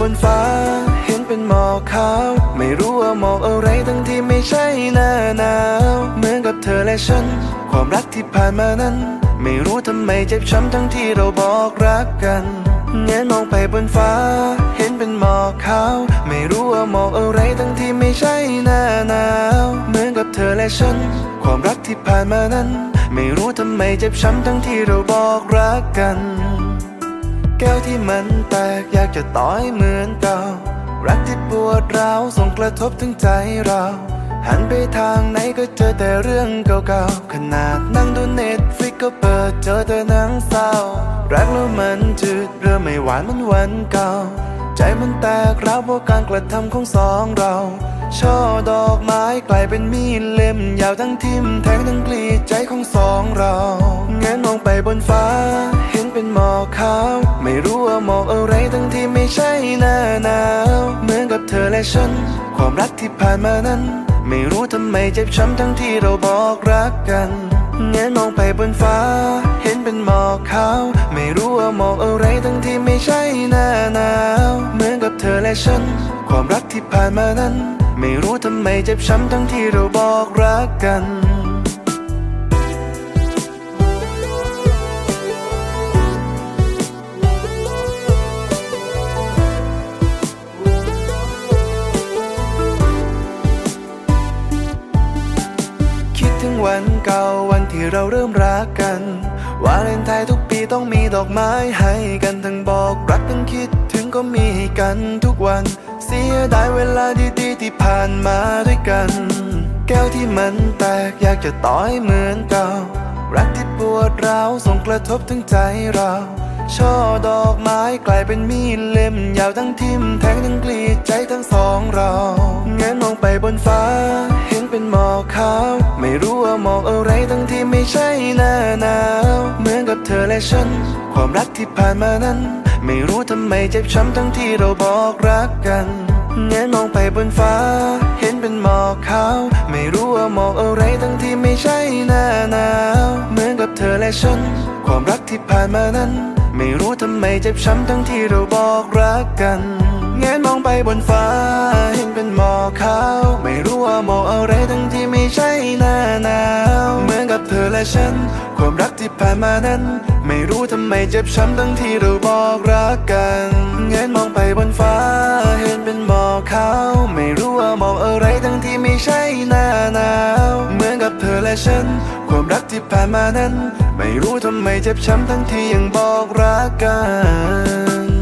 บนฟ้า เห็นเป็นหมอกขาว ไม่รู้ว่าหมอกอะไรทั้งที่ไม่ใช่หน้าหนาว เหมือนกับเธอและฉัน ความรักที่ผ่านมานั้น ไม่รู้ทำไมเจ็บช้ำทั้งที่เราบอกรักกันเงยมองไปบนฟ้า เห็นเป็นหมอกขาว ไม่รู้ว่าหมอกอะไรทั้งที่ไม่ใช่หน้าหนาว เหมือนกับเธอและฉัน ความรักที่ผ่านมานั้น ไม่รู้ทำไมเจ็บช้ำทั้งที่เราบอกรักกัน แก้วที่มันแตกอยากจะต่อยเหมือนเก่า รักที่ปวดร้าวส่งกระทบถึงใจเรา หันไปทางไหนก็เจอแต่เรื่องเก่าๆ ขนาดนั่งดูเน็ตฟลิกก็เปิดเจอแต่หนังเศร้า รักแล้วมันจืดเริ่มไม่หวานมันวันเก่า ใจมันแตกร้าวเพราะการกระทำของสองเรา ช่อดอกไม้กลายเป็นมีดเล่มยาวทั้งทิ่มแทงทั้งกรีดใจของสองเราเงยมองไปบนฟ้า เห็นเป็นหมอกขาว ไม่รู้ว่าหมอกอะไรทั้งที่ไม่ใช่หน้าหนาว เหมือนกับเธอและฉัน ความรักที่ผ่านมานั้น ไม่รู้ทำไมเจ็บช้ำทั้งที่เราบอกรักกันเงยมองไปบนฟ้า เห็นเป็นหมอกขาว ไม่รู้ว่าหมอกอะไรทั้งที่ไม่ใช่หน้าหนาว เหมือนกับเธอและฉัน ความรักที่ผ่านมานั้น ไม่รู้ทำไมเจ็บช้ำทั้งที่เราบอกรักกัน วันเก่าวันที่เราเริ่มรักกัน วาเลนไทน์ทุกปีต้องมีดอกไม้ให้กันทั้งบอกรักทั้งคิดถึงก็มีให้กันทุกวัน เสียดายเวลาดีๆที่ผ่านมาด้วยกัน แก้วที่มันแตกอยากจะต่อยเหมือนเก่า รักที่ปวดร้าวส่งกระทบถึงใจเราช่อดอกไม้กลายเป็นมีดเล่มยาวทั้งทิ่มแทงทั้งกรีดใจทั้งสองเราเงยมองไปบนฟ้า รู้ว่ามอกอะไรทั้งที่ไม่ใช่หน้าหนาว เหมือนกับเธอและฉัน ความรักที่ผ่านมานั้น ไม่รู้ทำไมเจ็บช้ำทั้งที่เราบอกรักกันเงยมองไปบนฟ้า เห็นเป็นหมอกขาว ไม่รู้ว่ามอกอะไรทั้งที่ไม่ใช่หน้าหนาว เหมือนกับเธอและฉัน ความรักที่ผ่านมานั้น ไม่รู้ทำไมเจ็บช้ำทั้งที่เราบอกรักกันเงยมองไปบนฟ้า เห็นเป็นหมอกขาว ไม่รู้ว่ามอกอะไรทั้งที่ไม่ใช่หน้า และฉัน ความรักที่ผ่านมานั้น ไม่รู้ทำไมเจ็บช้ำทั้งที่เราบอกรักกันเงยมองไปบนฟ้า เห็นเป็นหมอกขาวไม่รู้ว่ามอกอะไรทั้งที่ไม่ใช่หน้าหนาวเหมือนกับเธอและฉัน ความรักที่ผ่านมานั้น ไม่รู้ทำไมเจ็บช้ำทั้งที่ยังบอกรักกัน